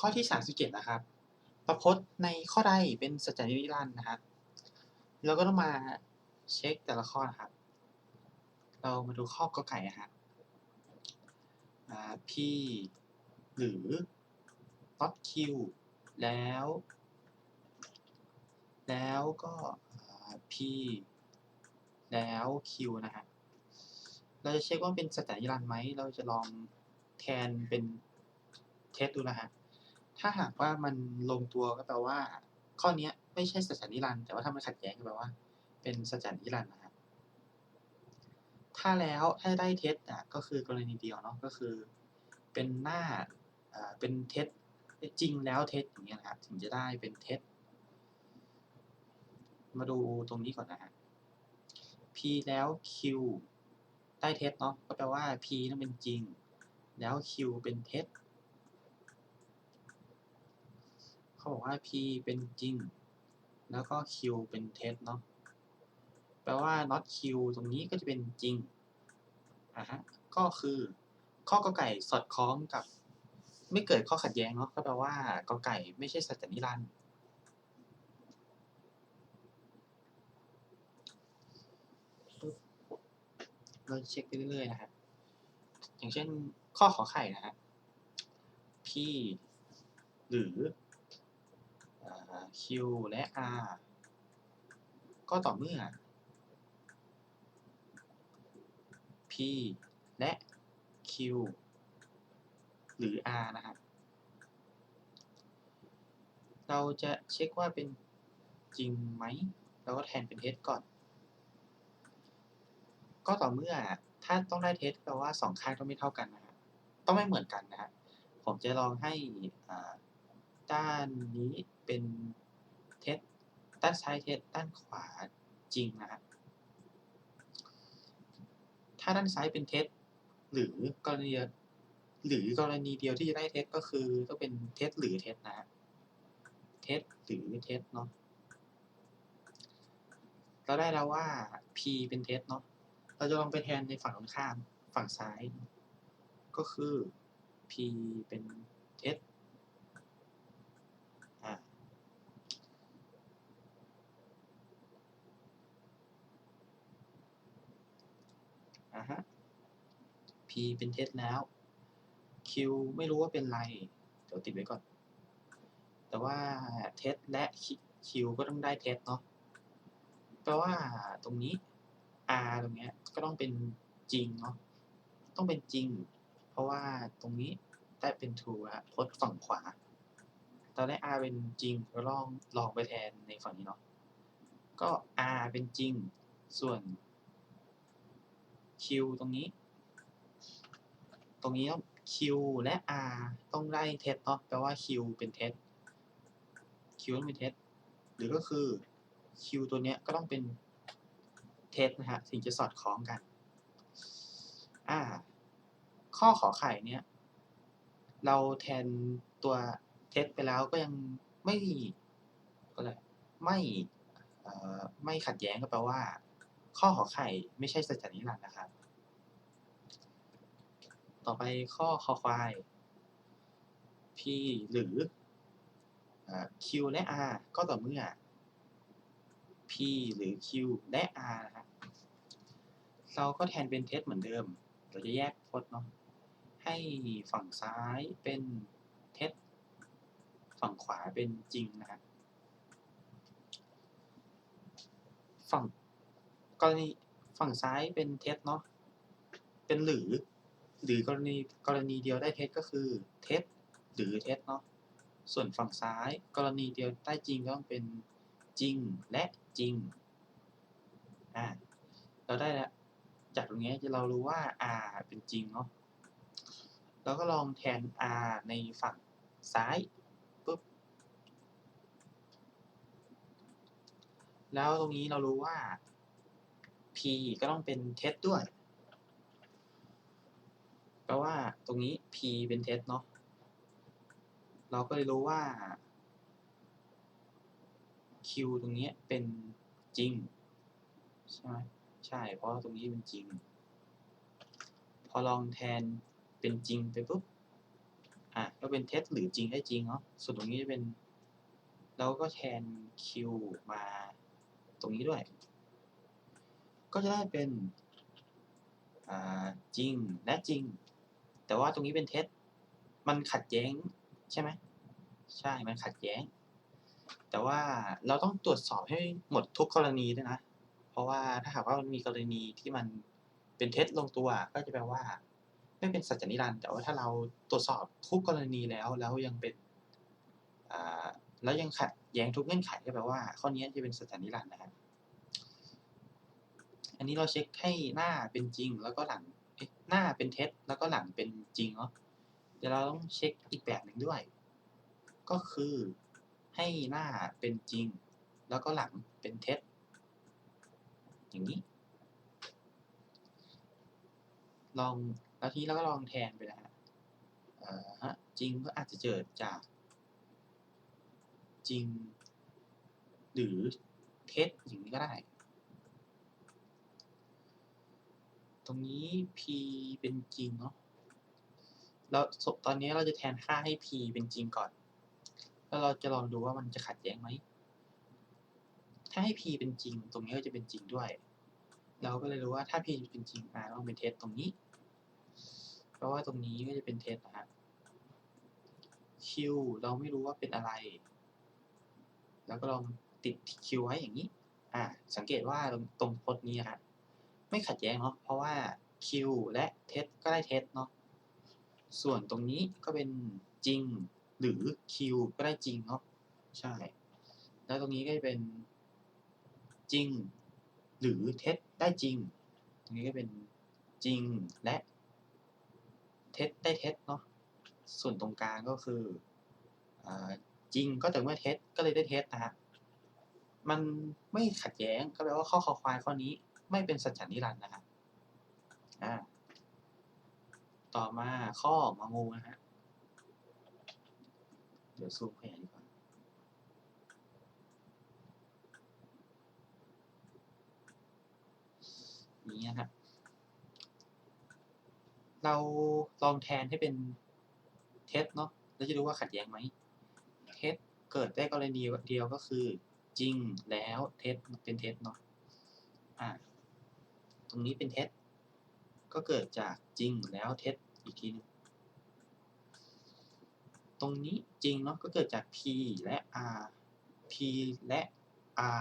ข้อที่ 37 นะครับ ประพจน์ในข้อใดเป็นสัจจนิรันดร์นะครับเราก็ต้องมาเช็คแต่ละข้อนะครับ เรามาดูข้อกอไก่นะครับอ่หรือ not Q แล้ว แล้วก็อ่า P แล้ว Q นะฮะเราจะเช็คว่าเป็นสัจจนิรันดร์ไหม เราจะลองแทนเป็นเทสดูนะฮะ ถ้าหากว่ามันลงตัวก็แปลว่า ข้อเนี้ยไม่ใช่สัจจนิรันดร์แต่ว่าถ้ามันขัดแย้งก็แปลว่า เป็นสัจจนิรันดร์นะครับถ้าแล้วถ้าได้เท็จอะก็คือกรณีเดียวเนาะก็คือ เป็นหน้าอ่าเป็นเท็จจริงแล้วเท็จอย่างเงี้ยนะครับถึงจะได้เป็นเท็จมาดูตรงนี้ก่อนนะฮะ p แล้ว q ได้เท็จเนาะก็แปลว่า p ต้องเป็นจริง แล้ว q เป็นเท็จ เขาบอกว่า p เป็นจริง แล้วก็ q เป็นเท็จเนาะ แปลว่า not q ตรงนี้ก็จะเป็นจริงอะฮะ ก็คือ ข้อกอไก่สอดคล้องกับ ไม่เกิดข้อขัดแย้งเนาะ ก็แปลว่ากอไก่ไม่ใช่สัจจนิรันดร์เราเช็คไปเรื่อยๆนะฮะอย่างเช่นข้อขอไข่นะฮะ p หรือ q และ r ก็ต่อเมื่อ p และ q หรือ r นะครับ เราจะเช็คว่าเป็นจริงไหม เราก็แทนเป็นเท็จก่อน ก็ต่อเมื่อถ้าต้องได้เท็จแปลว่าสองข้างต้องไม่เท่ากันนะครต้องไม่เหมือนกันนะฮะผมจะลองให้ด้านนี้ เป็นเท็จด้านซ้ายเท็จด้านขวาจริงนะฮะถ้าด้านซ้ายเป็นเท็จหรือกรณีหรือกรณีเดียวที่จะได้เท็จก็คือต้องเป็นเท็จหรือเท็จนะฮะเท็จหรือเท็จเนาะเราได้แล้วว่า p เป็นเท็จเนาะเราจะลองไปแทนในฝั่งตรงข้ามฝั่งซ้าย ก็คือ p เป็นเท็จอ่า อ่าฮะ p เป็นเท็จแล้ว q ไม่รู้ว่าเป็นไร เดี๋ยวติดไว้ก่อน แต่ว่าเท็จและ q ก็ต้องได้เท็จเนาะ แปลว่าตรงนี้ r ตรงเนี้ยก็ต้องเป็นจริงเนาะ ต้องเป็นจริง เพราะว่าตรงนี้ได้เป็น true ะพจน์ฝั่งขวาตอนได้ r เป็นจริงก็ลองลองไปแทนในฝั่งนี้เนาะ ก็ r เป็นจริง ส่วน q ตรงนี้ ตรงนี้ต้อง q และ r ต้องได้เท็จเนาะแปลว่า q เป็นเท็จ q ต้องเป็นเท็จ หรือก็คือ q ตัวเนี้ยก็ต้องเป็นเท็จนะฮะถึงจะสอดคล้องกัน อ่า ข้อขอไข่เนี่ยเราแทนตัวเท็จไปแล้วก็ยังไม่ก็เลยไม่ไม่ขัดแย้งก็แปลว่า ข้อขอไข่ไม่ใช่สัจจนิรันดร์นะครับ ต่อไปข้อคอควาย p หรือ q และ r ก็ต่อเมื่อ p หรือ q และ r นะครับเราก็แทนเป็นเท็จเหมือนเดิม เราจะแยกพจน์เนาะ ให้ฝั่งซ้ายเป็นเท็จ ฝั่งขวาเป็นจริงนะครับ ฝั่งกรณีฝั่งซ้ายเป็นเท็จเนาะ เป็นหรือ หรือกรณีกรณีเดียวได้เท็จก็คือเท็จหรือเท็จเนาะส่วนฝั่งซ้าย กรณีเดียวได้จริงก็ต้องเป็นจริงและจริงอ่าเราได้แล้วจากตรงนี้เรารู้ว่า r เป็นจริงเนาะเราก็ลองแทน r ในฝั่งซ้ายปุ๊บแล้วตรงนี้เรารู้ว่า p ก็ต้องเป็นเท็จด้วย ลว่าตรงนี้ p เป็นเท็จเนาะเราก็เลยรู้ว่า q ตรงนี้เป็นจริง ใช่ไหมใช่ เพราะตรงนี้เป็นจริง พอลองแทนเป็นจริงไปปุ๊บอะก็เป็นเท็จหรือจริงได้จริงเนาะส่วนตรงนี้จะเป็น เราก็แทน q มาตรงนี้ด้วย ก็จะได้เป็นจริงและจริง แต่ว่าตรงนี้เป็นเท็จ มันขัดแย้งใช่ไหมใช่ มันขัดแย้ง แต่ว่าเราต้องตรวจสอบให้หมดทุกกรณีด้วยนะ เพราะว่าถ้าหากว่ามันมีกรณีที่มันเป็นเท็จลงตัว ก็จะแปลว่า ไม่เป็นสัจจนิรันดร์แต่ว่าถ้าเราตรวจสอบทุกกรณีแล้วแล้วยังเป็นแล้วยังขัดแย้งทุกเงื่อนไขก็แปลว่า ข้อนี้จะเป็นสัจจนิรันดร์นะครับอันนี้เราเช็คให้หน้าเป็นจริงแล้วก็หลัง หน้าเป็นเท็จแล้วก็หลังเป็นจริงเนาะเดี๋ยวเราต้องเช็คอีกแบบหนึ่งด้วย ก็คือให้หน้าเป็นจริง แล้วก็หลังเป็นเท็จอย่างนี้ ลองแล้วทีนี้เราก็ลองแทนไปนะฮะเอ่อฮะจริงก็อาจจะเกิดจาก จริง หรือเท็จอย่างนี้ก็ได้ ต รงนี้ p เป็นจริงเนาะแล้วตอนนี้เราจะแทนค่าให้ p เป็นจริงก่อน แล้วเราจะลองดูว่ามันจะขัดแย้งไหม ถ้าให้ p เป็นจริง ตรงนี้ก็จะเป็นจริงด้วย เราก็เลยรู้ว่าถ้า p เป็นจริง r ต้องเป็นเท็จตรงนี้ เพราะว่าตรงนี้ก็จะเป็นเท็จนะฮะ q เราไม่รู้ว่าเป็นอะไร แล้วก็ลองติด q ไว้อย่างนี้ อ่า สังเกตว่าตรงตรงพจน์นี้ฮะ ไม่ขัดแย้งเนาะเพราะว่า q และเท็จก็ได้เท็จเนาะส่วนตรงนี้ก็เป็นจริงหรือ q ก็ได้จริงเนาะใช่ แล้วตรงนี้ก็จะเป็นจริง หรือเท็จได้จริง ตรงนี้ก็เป็นจริงและ เท็จได้เท็จเนาะส่วนตรงกลางก็คืออจริงก็แต่เมื่อเท็จก็เลยได้เท็จนะฮะมันไม่ขัดแย้งก็แปลว่าข้อคอควายข้อนี้ ไม่เป็นสัจจานิรันดร์นะครับอ่าต่อมาข้ององูนะฮะ เดี๋ยวซูมขยายดีกว่านี้นะครับเราลองแทนให้เป็นเท็จเนาะแล้วจะดูว่าขัดแย้งไหมเท็จเกิดได้กรณีเดียวก็คือ จริงแล้วเท็จเป็นเท็จเนาะอ่า ตรงนี้เป็นเท็จ ก็เกิดจากจริงแล้วเท็จอีกทีหนึงตรงนี้จริงเนาะก็เกิดจาก p และ r p และ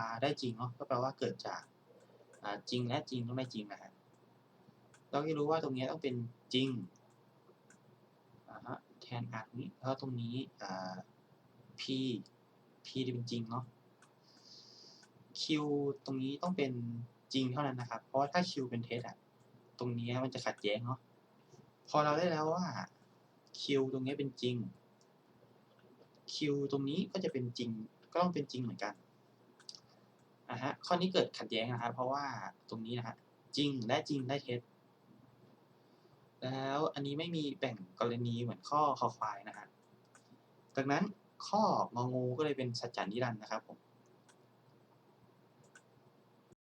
r ได้จริงเนาะก็แปลว่าเกิดจากจริงและจริงต้องได้จริงนะฮะเราจะรู้ว่าตรงนี้ต้องเป็นจริงแทน r นี้แล้วตรงนี้ p p จะเป็นจริงเนาะ q ตรงนี้ต้องเป็น จริงเท่านั้นนะครับ เพราะว่าถ้า q เป็นเท็จอะตรงนี้มันจะขัดแย้งเนาะพอเราได้แล้วว่า q ตรงนี้เป็นจริง q ตรงนี้ก็จะเป็นจริงก็ต้องเป็นจริงเหมือนกันอะฮะข้อนี้เกิดขัดแย้งนะครับเพราะว่าตรงนี้นะฮะจริงและจริงได้เท็จแล้วอันนี้ไม่มีแบ่งกรณีเหมือนข้อคอควายนะฮะดังนั้นข้ององูก็เลยเป็นสัจจานิรันดร์นะครับผม